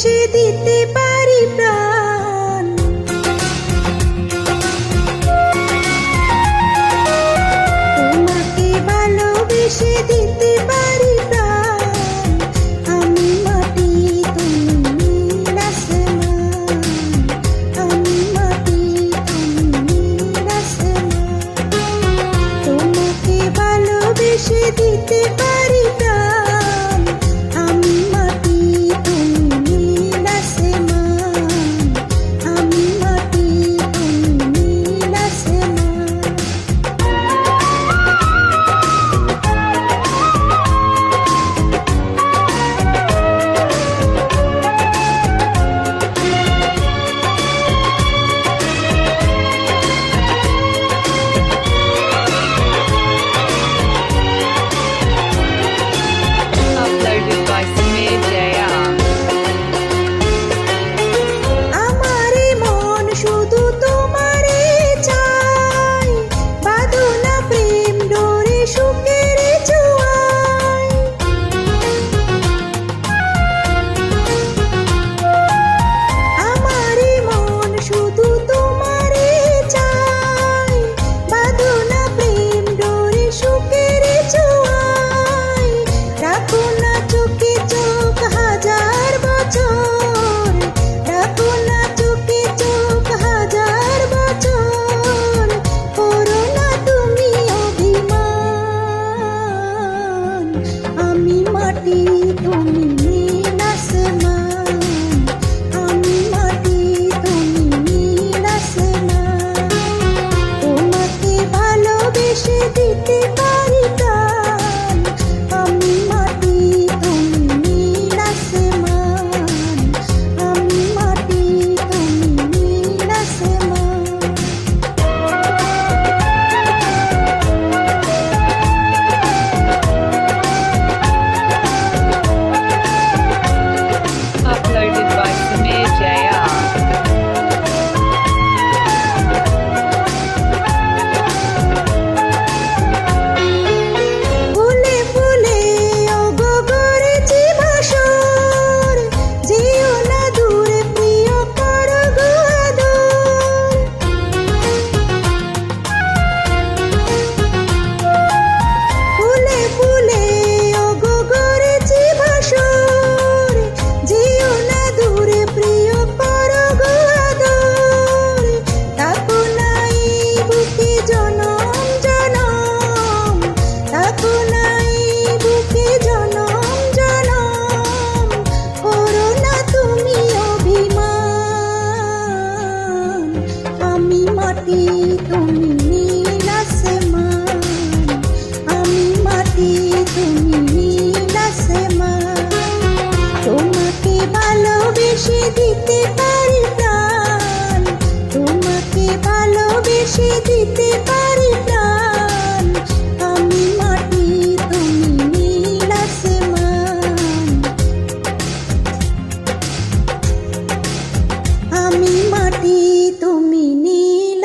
সে দিতে পারি প্রাণ। তোমাকে ভালোবেসে দিতে পারি প্রাণ। আমি মাটি, তুমি আমি মাটি, তুমি তোমাকে ভালোবেসে দিতে পারি शांति ভালোবেসে দিতে দিতে পারি আমি মাটি তুমি নীল আসমান। আমি মাটি তুমি নীল